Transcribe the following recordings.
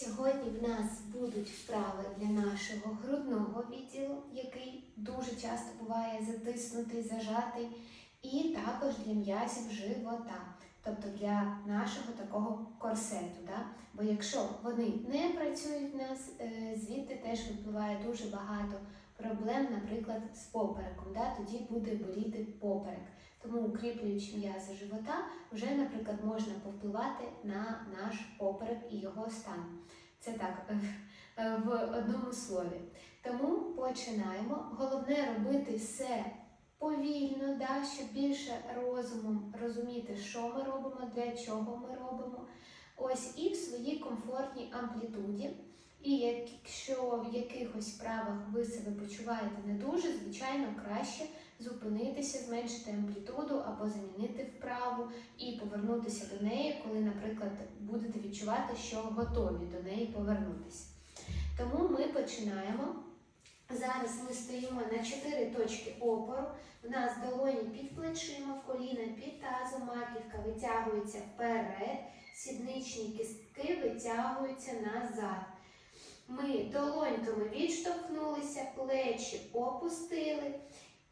Сьогодні в нас будуть вправи для нашого грудного відділу, який дуже часто буває затиснутий, зажатий, і також для м'язів живота, тобто для нашого такого корсету. Да? Бо якщо вони не працюють в нас, е, звідти теж випливає дуже багато проблем, наприклад, з попереком. Да? Тоді буде боліти поперек. Тому укріплюючи м'язи живота, вже, наприклад, можна повпливати на наш поперек і його стан. Це так е, е, в одному слові. Тому починаємо. Головне робити все повільно, да, щоб більше розумом розуміти, що ми робимо, для чого ми робимо. Ось і в своїй комфортній амплітуді. І якщо в якихось справах ви себе почуваєте не дуже, звичайно, краще зупинитися, зменшити амплітуду або замінити вправу і повернутися до неї, коли, наприклад, будете відчувати, що готові до неї повернутися. Тому ми починаємо. Зараз ми стоїмо на 4 точки опору. У нас долоні під плечима, коліна під тазом, маківка витягується вперед, сідничні кістки витягуються назад. Ми долоньками відштовхнулися, плечі опустили.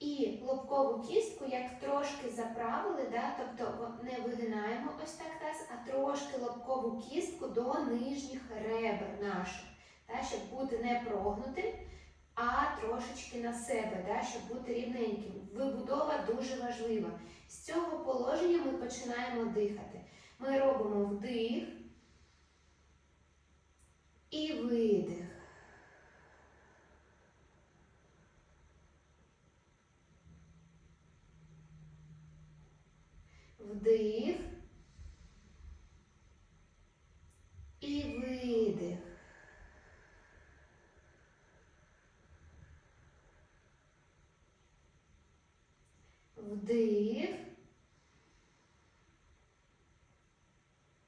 І лобкову кістку як трошки заправили, да? тобто не вигинаємо ось так таз, а трошки лобкову кістку до нижніх ребер наших, да? щоб бути не прогнутим, а трошечки на себе, да? щоб бути рівненьким. Вибудова дуже важлива. З цього положення ми починаємо дихати. Ми робимо вдих і видих. Вдих і видих. Вдих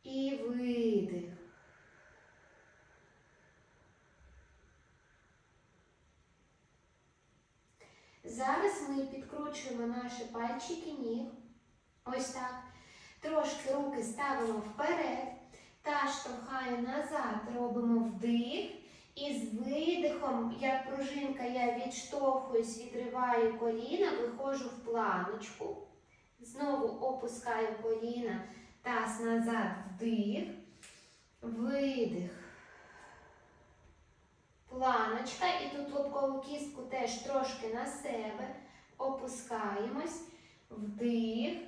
і видих. Зараз ми підкручуємо наші пальчики ніг. Ось так. Трошки руки ставимо вперед та штовхаю назад. Робимо вдих. І з видихом, як пружинка, я відштовхуюсь, відриваю коліна, виходжу в планочку. Знову опускаю коліна, таз назад, вдих, видих. Планочка. І тут лобкову кістку теж трошки на себе. Опускаємось. Вдих.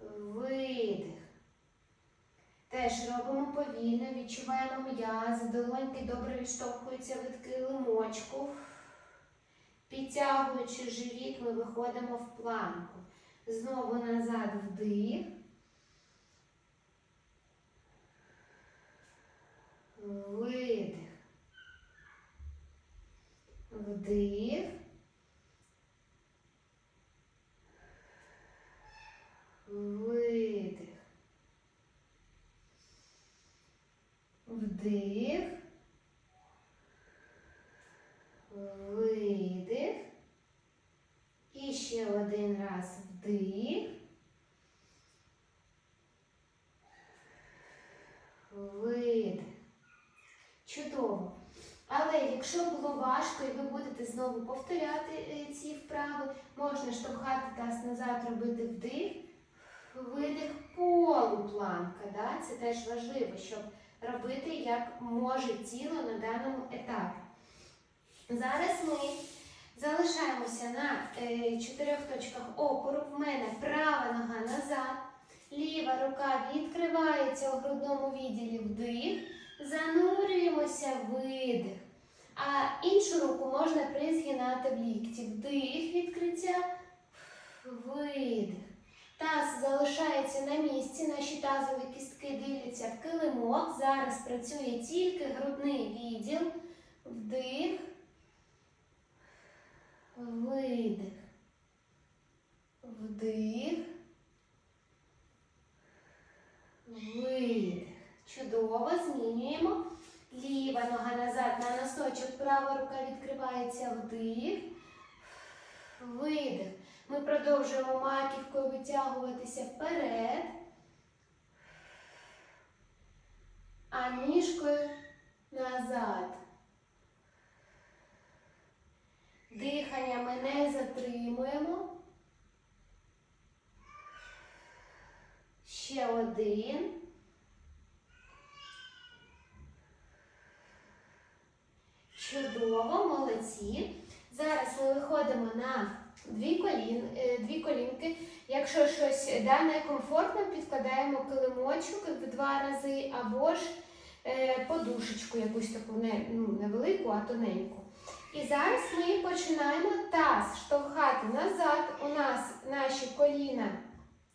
Видих. Теж робимо повільно, відчуваємо м'язи, долоньки добре відштовхуються від килимочку. Підтягуючи живіт, ми виходимо в планку. Знову назад вдих. Видих. Вдих. Видих. Вдих. Видих. І ще один раз вдих. Видих. Чудово. Але якщо було важко і ви будете знову повторяти е, ці вправи, можна штовхати таз назад, робити вдих, видих полупланка. Да? Це теж важливо, щоб робити як може тіло на даному етапі. Зараз ми залишаємося на е, чотирьох точках опору. В мене права нога назад, ліва рука відкривається у грудному відділі вдих, занурюємося видих. А іншу руку можна призгинати в лікті. Вдих, відкриття, видих. Таз залишається на місці, наші тазові кістки дивляться в килимок. Зараз працює тільки грудний відділ. Вдих, видих. Вдих. Видих. Чудово. Змінюємо. Ліва нога назад на носочок, права рука відкривається. Вдих. Видих. Ми продовжуємо маківкою витягуватися вперед. а ніжкою назад. Дихання ми не затримуємо. Ще один. Чудово, молодці. Зараз ми виходимо на дві, колін, е, дві колінки. Якщо щось да, некомфортно, підкладаємо килимочок в два рази або ж е, подушечку якусь таку не, ну, невелику, а тоненьку. І зараз ми починаємо таз штовхати назад. У нас наші коліна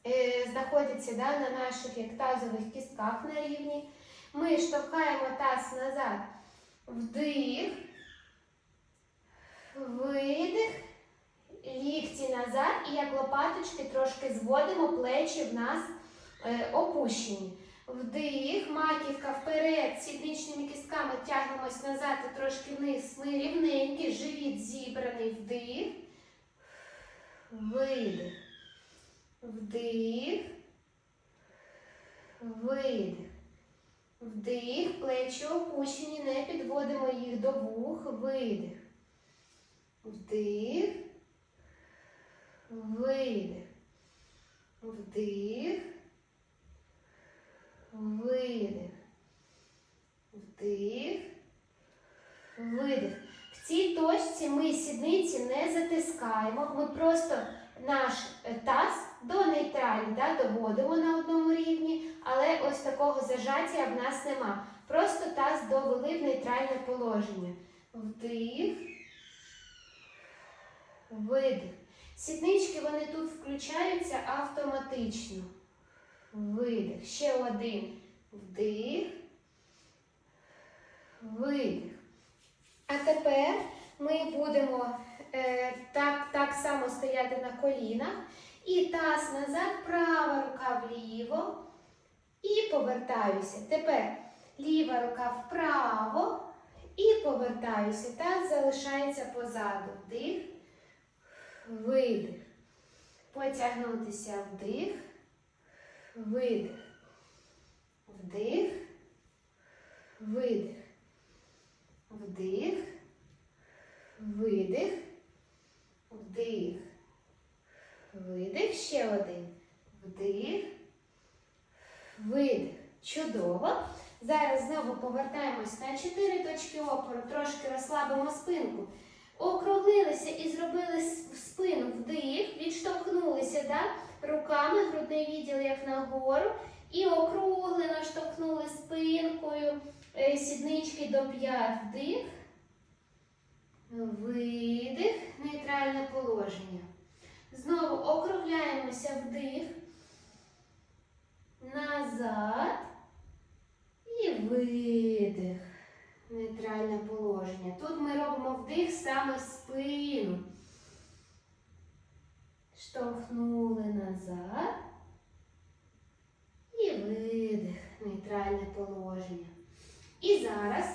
е, знаходяться да, на наших як тазових кістках на рівні. Ми штовхаємо таз назад. Вдих, видих, лікті назад і як лопаточки трошки зводимо, плечі в нас е, опущені. Вдих, маківка вперед, сідничними кістками тягнемось назад і трошки вниз. Ми рівненькі, живіт зібраний, вдих, видих, вдих, видих. Вдих, плечі опущені, не підводимо їх до вух, видих. Вдих, видих. Вдих. Видих. Вдих. Видих. В цій точці ми сідниці не затискаємо. Ми просто наш е, таз до нейтралі да, доводимо на одному рівні, але ось такого зажаття в нас нема. Просто таз довели в нейтральне положення. Вдих. Видих. Сіднички вони тут включаються автоматично. Видих. Ще один. Вдих. Видих. А тепер ми будемо е, так, так само стояти на колінах. І таз назад, права рука вліво. І повертаюся. Тепер ліва рука вправо. І повертаюся. Таз залишається позаду. Вдих. Видих. Потягнутися вдих. Видих. Вдих. Видих. Вдих. Видих. Вдих. Видих. Ще один. Вдих. Видих. Чудово. Зараз знову повертаємось на чотири точки опору, трошки розслабимо спинку. Округлилися і зробили спину вдих, відштовхнулися да? руками, грудний відділ як нагору. І округлено штовхнули спинкою, е, сіднички до п'ят. Вдих, видих, нейтральне положення. Знову округляємося вдих, назад і видих. Нейтральне положення. Тут ми робимо вдих саме в спину. Штовхнули назад. І видих. Нейтральне положення. І зараз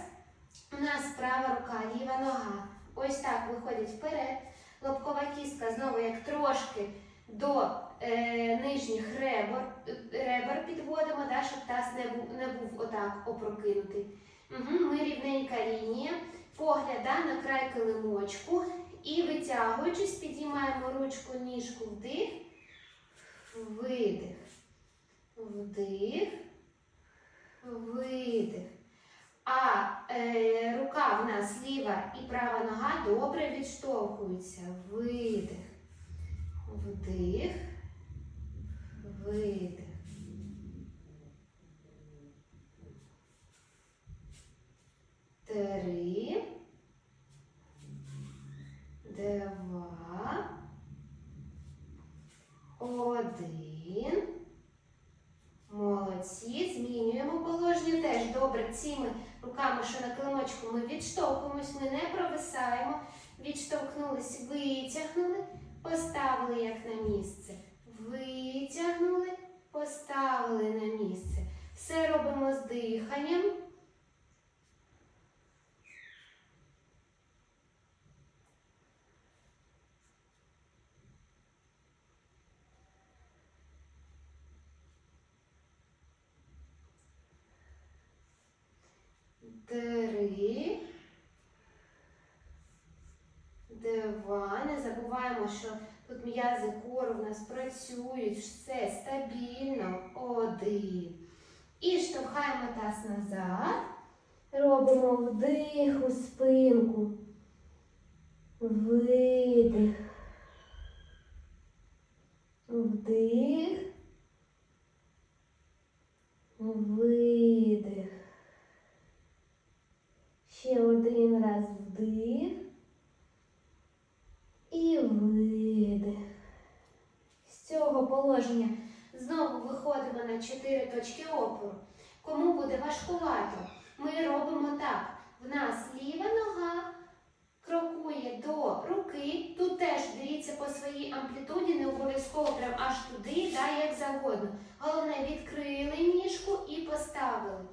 у нас права рука, ліва нога. Ось так виходить вперед. Лобкова кістка знову як трошки до е, нижніх ребер, ребер підводимо, да, щоб таз не був, не був отак опрокинутий. Угу, Ми рівненька лінія, погляд да, на край килимочку і витягуючись, підіймаємо ручку, ніжку вдих, видих, вдих, видих. А е, рука в нас ліва і права нога добре відштовхуються. Видих, вдих, видих. Три. Два. Один. Молодці. Змінюємо положення теж. Добре, цими руками, що на килимочку, ми відштовхуємось, ми не провисаємо. Відштовхнулись, витягнули, поставили як на місце. Витягнули, поставили на місце. Все робимо з диханням. Три, два. Не забуваємо, що тут м'язи кору в нас працюють, все стабільно. Один. І штовхаємо таз назад. Робимо вдих у спинку. Видих. Вдих. Видих. Ще один раз вдих. І видих. З цього положення знову виходимо на 4 точки опору. Кому буде важкувато, ми робимо так. В нас ліва нога крокує до руки. Тут теж дивіться по своїй амплітуді, не обов'язково прям аж туди, да, як завгодно. Головне, відкрили ніжку і поставили.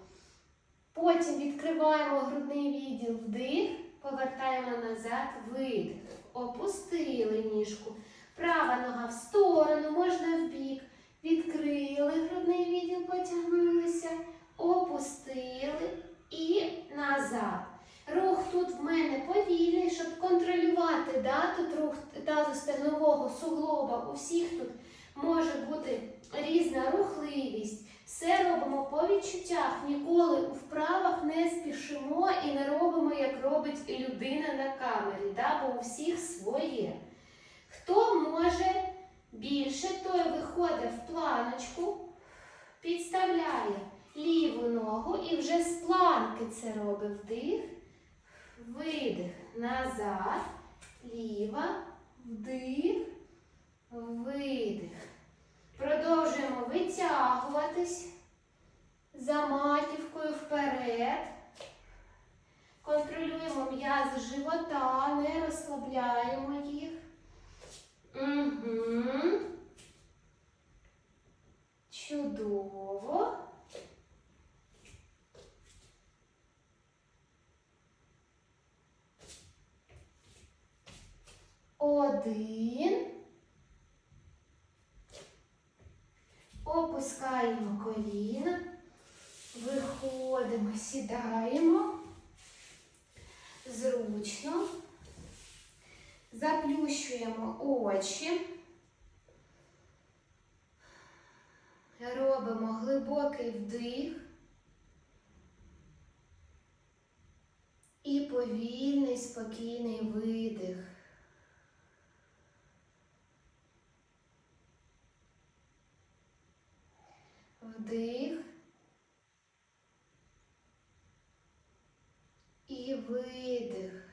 Потім відкриваємо грудний відділ вдих, повертаємо назад, видих. Опустили ніжку. Права нога в сторону, можна в бік. Відкрили грудний відділ, потягнулися, опустили і назад. Рух тут в мене повільний, щоб контролювати да, тут рух тазостегнового суглоба. У всіх тут може бути різна рухливість. Все робимо по відчуттях, ніколи у вправах не спішимо і не робимо, як робить людина на камері, да, бо у всіх своє. Хто може більше, той виходить в планочку, підставляє ліву ногу і вже з планки це робить вдих, видих назад, ліва, вдих, видих. Продовжуємо витягуватись за маківкою вперед. Контролюємо м'язи живота, не розслабляємо їх. Угу. Чудово. Один. Опускаємо коліна, виходимо, сідаємо зручно, заплющуємо очі, робимо глибокий вдих і повільний спокійний видих. Вдих і видих.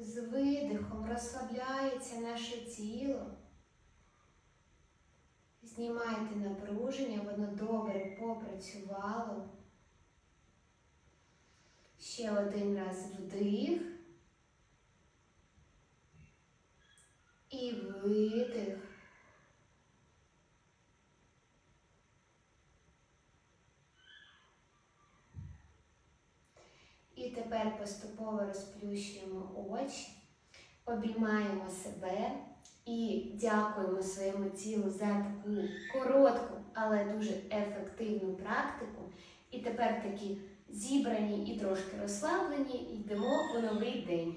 З видихом розслабляється наше тіло. Знімайте напруження, воно добре попрацювало. Ще один раз вдих. І видих. І тепер поступово розплющуємо очі, обіймаємо себе і дякуємо своєму тілу за таку коротку, але дуже ефективну практику. І тепер такі зібрані і трошки розслаблені, йдемо у новий день.